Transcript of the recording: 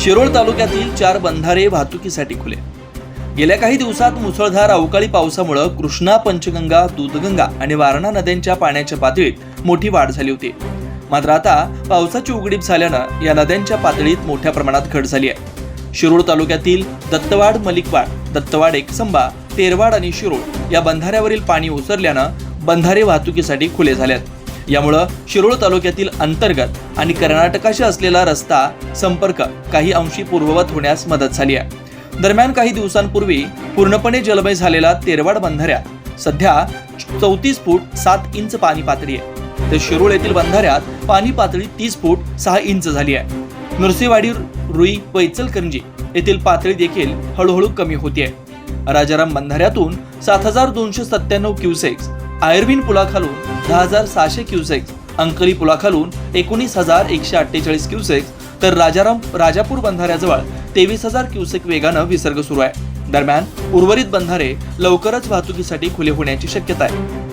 शिरोळ तालुक्यातील चार बंधारे वाहतुकीसाठी खुले. गेल्या काही दिवसात मुसळधार अवकाळी पावसामुळं कृष्णा पंचगंगा दूधगंगा आणि वारणा नद्यांच्या पाण्याच्या पातळीत मोठी वाढ झाली होती. मात्र आता पावसाची उघडीप झाल्यानं या नद्यांच्या पातळीत मोठ्या प्रमाणात घट झाली आहे. शिरोळ तालुक्यातील दत्तवाड मलिकवाड दत्तवाड एकसंबा तेरवाड आणि शिरोळ या बंधाऱ्यावरील पाणी ओसरल्यानं बंधारे वाहतुकीसाठी खुले झाल्यात यामुळं शिरोळ तालुक्यातील अंतर्गत आणि कर्नाटकाशी असलेला रस्ता संपर्क काही अंशी पूर्ववत होण्यास मदत झाली आहे. दरम्यान काही दिवसांपूर्वी पूर्णपणे जलमय झालेला तेरवाड बंधाऱ्यात सध्या चौतीस फूट सात इंच पाणी पातळी आहे. तर शिरोळ येथील बंधाऱ्यात पाणी पातळी तीस फूट सहा इंच झाली आहे. नरसेवाडी रुई व इचलकरंजी येथील पातळी देखील हळूहळू कमी होते राजाराम बंधाऱ्यातून सात हजार दोनशे सत्त्याण्णव क्युसेक्स आयर्विन पुलाखालून दहा हजार सहाशे क्युसेक्स अंकली पुलाखालून एकोणीस हजार एकशे अठ्ठेचाळीस क्युसेक्स तर राजाराम राजापूर बंधाऱ्याजवळ तेवीस हजार क्युसेक वेगानं विसर्ग सुरू आहे. दरम्यान उर्वरित बंधारे लवकरच वाहतुकीसाठी खुले होण्याची शक्यता आहे.